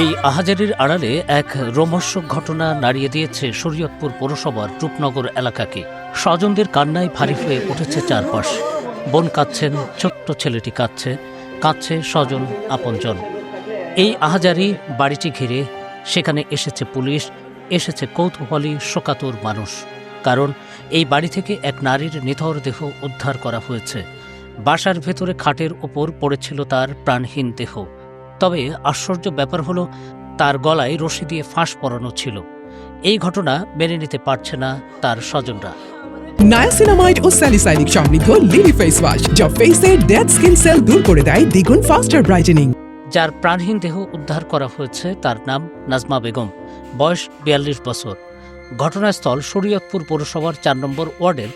এই আহাজারির আড়ালে এক রোমহর্ষক ঘটনা নাড়িয়ে দিয়েছে শরীয়তপুর পৌরসভার রূপনগর এলাকাকে। স্বজনদের কান্নায় ভারী হয়ে উঠেছে চারপাশ। বোন কাঁদছেন, ছোট্ট ছেলেটি কাঁদছে কাঁদছে স্বজন, আপনজন। এই আহাজারি বাড়িটি ঘিরে সেখানে এসেছে পুলিশ, এসেছে কৌতূহলী, শোকাতুর মানুষ। কারণ এই বাড়ি থেকে এক নারীর নিথর দেহ উদ্ধার করা হয়েছে। বাসার ভেতরে খাটের ওপর পড়েছিল তার প্রাণহীন দেহ। তবে আশ্চর্য ব্যাপার হলো তার গলায় রশি দিয়ে ফাঁস পরানো ছিল। এই ঘটনা মেনে নিতে পারছে না তার স্বজনরা। নায়াসিনামাইড ও স্যালিসাইনিক সমৃদ্ধ লিলি ফেস ওয়াশ যা ফেসের ডেড স্কিন সেল দূর করে দেয় দ্বিগুণ ফাস্টার ব্রাইটেনিং। যার প্রাণহীন দেহ উদ্ধার করা হয়েছে তার নাম নাজমা বেগম বয়স বিয়াল্লিশ বছর। ঘটনাস্থল শরীয়তপুর পৌরসভার চার নম্বর ওয়ার্ডের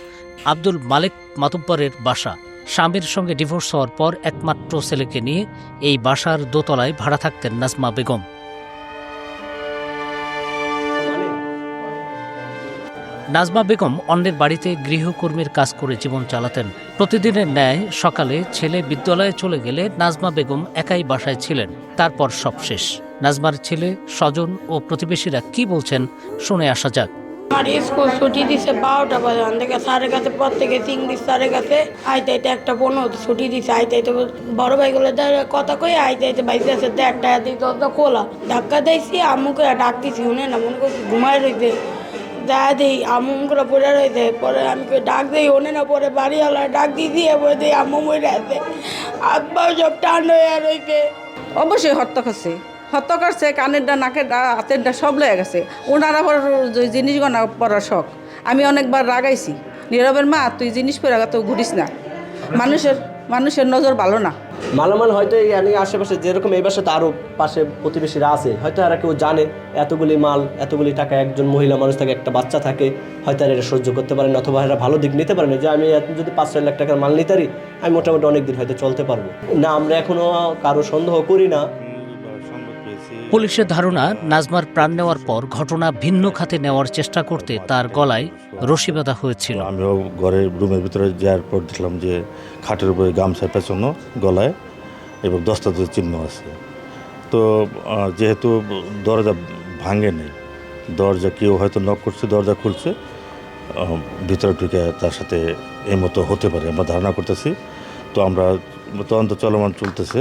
আব্দুল মালিক মাতুব্বরের বাসা। স্বামীর সঙ্গে ডিভোর্স হওয়ার পর একমাত্র ছেলেকে নিয়ে এই বাসার দোতলায় ভাড়া থাকতেন নাজমা বেগম। নাজমা বেগম অন্যের বাড়িতে গৃহকর্মীর কাজ করে জীবন চালাতেন। প্রতিদিনের ন্যায় সকালে ছেলে বিদ্যালয়ে চলে গেলে নাজমা বেগম একাই বাসায় ছিলেন। তারপর সব শেষ। নাজমার ছেলে, স্বজন ও প্রতিবেশীরা কি বলছেন শুনে আসা যাক। আমার স্কুল ছুটি বারোটা স্যারের কাছে পর থেকে ইংলিশ স্যারের কাছে। একটা ছুটি দিছে বড় কথা কই? আছে খোলা। ধাক্কা দিয়েছি, আম্মুকে ডাক দিছি শুনে না, মনে পড়ে পরে আমি ডাক দিই ওনে না। পরে বাড়িওয়ালা ডাক মরে সব টান হয়ে অবশ্যই হত্যা হত্যা করছে কানেরটা নাকেরটা হাতেরটা সব লয়ে গেছে। ওনার আবার জিনিসগুলো পরার শখ। আমি অনেকবার রাগাইছি। নীরবের মা, তুই জিনিস পরে তো ঘুরিস না। মানুষের মানুষের নজর ভালো না। মালামাল হয়তো এই আশেপাশে যেরকম এই বাসাতে আরও পাশে প্রতিবেশীরা আছে, হয়তো এরা কেউ জানে, এতগুলি মাল, এতগুলি টাকা, একজন মহিলা মানুষ থাকে, একটা বাচ্চা থাকে, হয়তো আর এরা সহ্য করতে পারেন, অথবা এরা ভালো দিক নিতে পারেন। যে আমি যদি পাঁচ ছয় লাখ টাকার মাল নিতে পারি, আমি মোটামুটি অনেক দিন হয়তো চলতে পারব। না, আমরা এখনও কারও সন্দেহ করি না পুলিশের ধারণা, নাজমার প্রাণ নেওয়ার পর ঘটনা ভিন্ন খাতে নেওয়ার চেষ্টা করতে তার গলায় রশি বাঁধা হয়েছিল। আমিও ঘরের রুমের ভিতরে যাওয়ার পর দেখলাম যে খাটের উপরে গামছা পেঁচানো গলায় এবং দস্তাদের চিহ্ন আছে। তো যেহেতু দরজা ভাঙে নেই দরজা কেউ হয়তো নক করছে, দরজা খুলছে ভিতরে ঢুকে তার সাথে এই মতো হতে পারে, আমরা ধারণা করতেছি। তো আমরা তদন্ত চলমান চলতেছে।